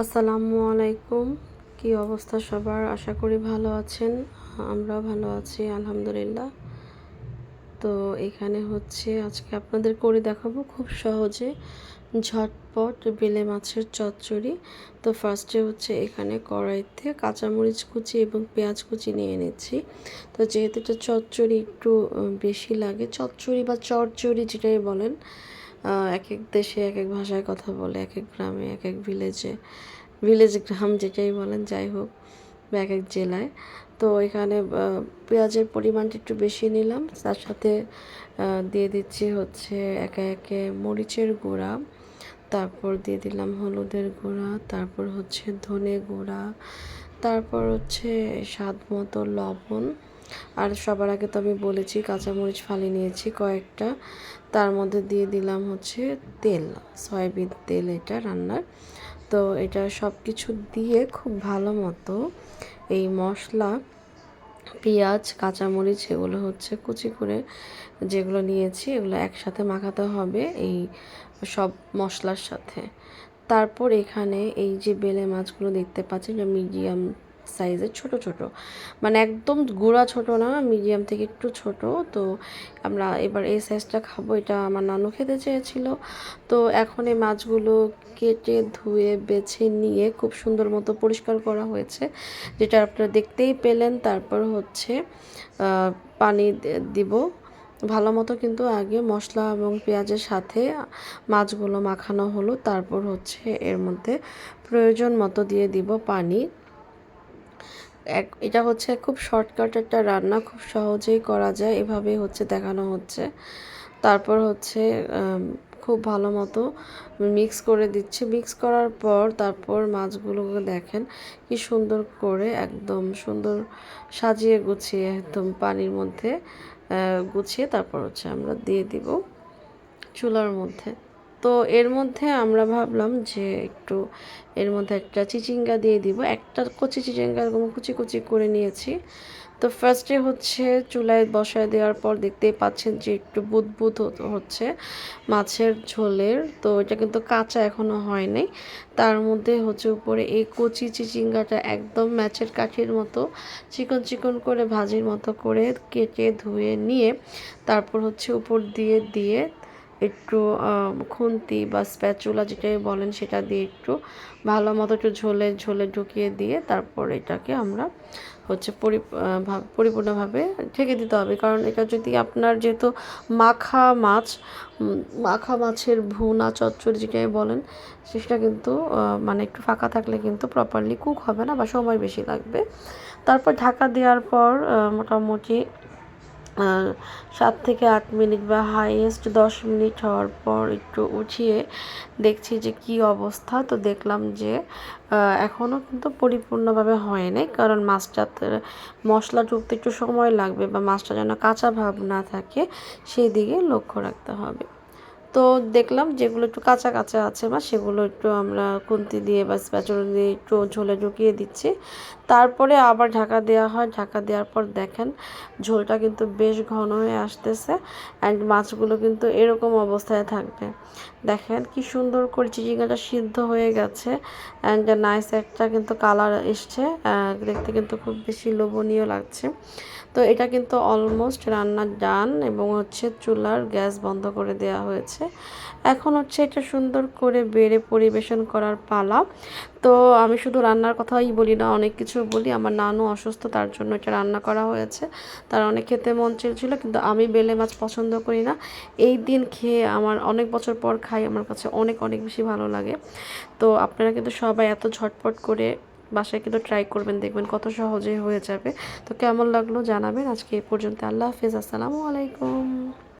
আসসালামু আলাইকুম। কি অবস্থা সবার? আশা করি ভালো আছেন। আমরাও ভালো আছি, আলহামদুলিল্লাহ। তো এখানে হচ্ছে আজকে আপনাদের করে দেখাবো খুব সহজে ঝটপট বেলে মাছের চচ্চড়ি। তো ফার্স্টে হচ্ছে এখানে কড়াইতে কাঁচামরিচ কুচি এবং পেঁয়াজ কুচি নিয়ে নিচ্ছি। তো যেহেতু এটা চচ্চড়ি একটু বেশি লাগে, চচ্চড়ি বা চচ্চড়ি যেটাই বলেন এক এক দেশে এক এক ভাষায় কথা বলে এক এক গ্রামে এক এক ভিলেজে ভিলেজ গ্রাম যেটাই বলেন, যাই হোক এক এক জেলায়। তো এখানে পেঁয়াজের পরিমাণটা একটু বেশি নিলাম। তার সাথে দিয়ে দিচ্ছি হচ্ছে একে একে মরিচের গুঁড়া। তারপর দিয়ে দিলাম হলুদের গুঁড়া, তারপর হচ্ছে ধনে গুঁড়া, তারপর হচ্ছে স্বাদ মতো লবণ। আর সবার আগে তো আমি বলেছি, কাঁচামরিচ ফালি নিয়েছি কয়েকটা। তার মধ্যে দিয়ে দিলাম হচ্ছে তেল, সয়াবিন তেল এটা রান্নার। তো এটা সব কিছু দিয়ে খুব ভালো মতো এই মশলা, পেঁয়াজ, কাঁচামরিচ এগুলো হচ্ছে কুচি করে যেগুলো নিয়েছি এগুলো একসাথে মাখাতে হবে এই সব মশলার সাথে। তারপর এখানে এই যে বেলে মাছগুলো দেখতে পাচ্ছেন মিডিয়াম সাইজের ছোট ছোট। মানে একদম গুঁড়া ছোট না মিডিয়াম থেকে একটু ছোট। তো আমরা এবার এই সাইজটা খাব, এটা আমার নানু খেতে চেয়েছিল। তো এখন এই মাছগুলো কেটে, ধুয়ে, বেছে নিয়ে খুব সুন্দর মতো পরিষ্কার করা হয়েছে। যেটা আপনারা দেখতেই পেলেন, তারপর হচ্ছে পানি দিব। ভালো মতো কিন্তু আগে মশলা এবং পেঁয়াজের সাথে মাছগুলো মাখানো হলো। তারপর হচ্ছে এর মধ্যে প্রয়োজন মতো দিয়ে দিব পানি। এক, এটা হচ্ছে খুব শর্টকাট একটা রান্না, খুব সহজেই করা যায়, এভাবেই হচ্ছে দেখানো হচ্ছে। তারপর হচ্ছে খুব ভালো মতো মিক্স করে দিচ্ছি। মিক্স করার পর তারপর মাছগুলোকে দেখেন কি সুন্দর করে, একদম সুন্দর সাজিয়ে গুছিয়ে, একদম পানির মধ্যে গুছিয়ে তারপর হচ্ছে আমরা দিয়ে দিব চুলার মধ্যে। তো এর মধ্যে আমরা ভাবলাম যে একটু এর মধ্যে একটা চিচিঙ্গা দিয়ে দিব। একটা কচি চিচিঙ্গা এরকম কুচি কুচি করে নিয়েছি। তো ফার্স্টে হচ্ছে চুলায় বসায় দেওয়ার পর দেখতেই পাচ্ছেন যে একটু বুদবুদ হচ্ছে মাছের ঝোলের। তো এটা কিন্তু কাঁচা এখনও হয়নি। তার মধ্যে হচ্ছে উপরে এই কচি চিচিঙ্গাটা একদম ম্যাচের কাঠির মতো চিকন চিকন করে ভাজির মতো করে কেটে ধুয়ে নিয়ে তারপর হচ্ছে উপর দিয়ে দিয়ে একটু খুন্তি বা স্প্যাচুলা যেটাই বলেন সেটা দিয়ে একটু ভালো মতো একটু ঝোলে ঝোলে ঢুকিয়ে দিয়ে তারপর এটাকে আমরা হচ্ছে পরিপূর্ণভাবে ঢেকে দিতে হবে। কারণ এটা যদি আপনার যেহেতু মাখা মাছ মাখা মাছের ভুনা, চচ্চড়ি যেটাই বলেন, সেটা কিন্তু মানে একটু ফাঁকা থাকলে কিন্তু প্রপারলি কুক হবে না বা সময় বেশি লাগবে। তারপর ঢাকা দেওয়ার পর মোটামুটি সাত থেকে আট মিনিট বা হাইয়েস্ট দশ মিনিট হওয়ার পর একটু উঠিয়ে দেখছি যে কি অবস্থা, তো দেখলাম যে এখনও কিন্তু পরিপূর্ণভাবে হয়নি কারণ মাছটাতে মশলা ঢুকতে একটু সময় লাগবে বা মাছটা যেন কাঁচা ভাব না থাকে সেই দিকে লক্ষ্য রাখতে হবে। তো দেখলাম যেগুলো একটু কাঁচা কাঁচা আছে বা সেগুলো একটু আমরা খুন্তি দিয়ে বা স্প্যাচুলা দিয়ে একটু ঝোলে ঢুকিয়ে দিচ্ছি। তারপরে আবার ঢাকা দেওয়া হয়। ঢাকা দেওয়ার পর দেখেন, ঝোলটা কিন্তু বেশ ঘন হয়ে আসতেছে অ্যান্ড মাছগুলো কিন্তু এরকম অবস্থায় থাকবে। দেখেন কি সুন্দর করে চিচিঙ্গাটা সিদ্ধ হয়ে গেছে অ্যান্ড নাইস একটা কিন্তু কালার এসছে দেখতে কিন্তু খুব বেশি লোভনীয় লাগছে। তো এটা কিন্তু অলমোস্ট রান্না ডান এবং হচ্ছে চুলার গ্যাস বন্ধ করে দেওয়া হয়েছে। এখন হচ্ছে এটা সুন্দর করে বেড়ে পরিবেশন করার পালা। তো আমি শুধু রান্নার কথাই বলি না, অনেক কিছু বলি। আমার নানু অসুস্থ, তার জন্য এটা রান্না করা হয়েছে। তার অনেক খেতে মন চেয়েছিলো, কিন্তু আমি বেলে মাছ পছন্দ করি না। এই দিন খেয়ে আমার অনেক বছর পর খাই, আমার কাছে অনেক অনেক বেশি ভালো লাগে। তো আপনারা কিন্তু সবাই এত ঝটপট করে বাসায় কিন্তু ট্রাই করবেন, দেখবেন কত সহজে হয়ে যাবে। তো কেমন লাগল জানাবেন। আজকে এ পর্যন্ত। আল্লাহ হাফিজ। আসসালামু আলাইকুম।